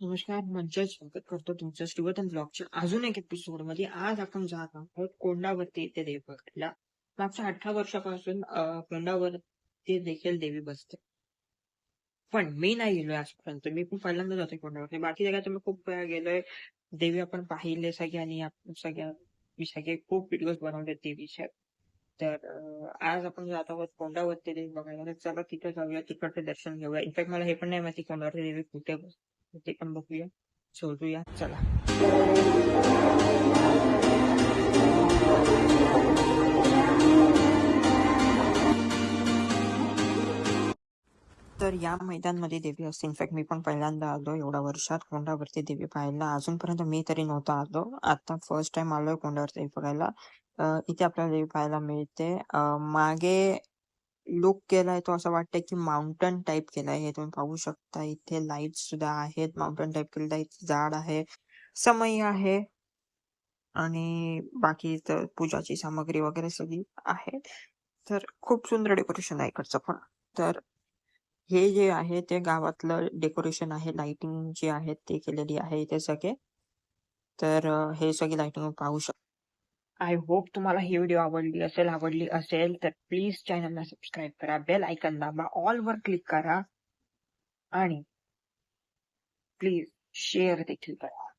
नमस्कार मज्जा स्वागत करतो तुमचं श्रीवर्धन ब्लॉगच्या अजून एक एपिसोडमध्ये. आज आपण जात आहोत कोंडावरती ते देवी बघायला मागच्या अठरा वर्षापासून कोंडावर ते देखील देवी बसते. पण मी नाही गेलोय आजपर्यंत. मी पण पहिल्यांदा जाते कोंडावरती. बाकी जगात मी खूप वेळा गेलोय. देवी आपण पाहिले सगळ्यांनी आपण सगळ्या मी सगळे खूप व्हिडिओज बनवले देवीचे. तर आज आपण जात आहोत कोंडावरती देवी बघायला. तर चला तिथे जाऊया तिकडचे दर्शन घेऊया. इनफॅक्ट मला हे पण नाही माहिती कोंडावरती देवी कुठे बसते. ते पण बघूया शोधूया चला। तर या मैदानमध्ये देवी असते. इनफॅक्ट मी पण पहिल्यांदा आलो एवढ्या वर्षात कोंडावरती देवी पाहायला. अजूनपर्यंत मी तरी नव्हतो आलो. आता फर्स्ट टाइम आलोय कोंडावरती बघायला. इथे आपल्याला देवी पाहायला मिळते. मागे लुक केलाय तो असं वाटतंय की माउंटन टाईप केलाय. हे तुम्ही पाहू शकता. इथे लाइट सुद्धा आहेत. माउंटन टाईप केलं आहे. इथे झाड आहे. समई आहे. आणि बाकी इथं पूजाची सामग्री वगैरे सगळी आहे. तर खूप सुंदर डेकोरेशन आहे इकडचं पण. तर हे जे आहे ते गावातलं डेकोरेशन आहे. लाइटिंग जे आहे ते केलेली आहे इथे सगळे. तर हे सगळी लाइटिंग पाहू शकता. आय होप तुम्हाला ही व्हिडिओ आवडली असेल आवडली असेल तर प्लीज चॅनलला सबस्क्राईब करा बेल आयकन दाबा ऑल वर क्लिक करा आणि प्लीज शेअर देखील करा.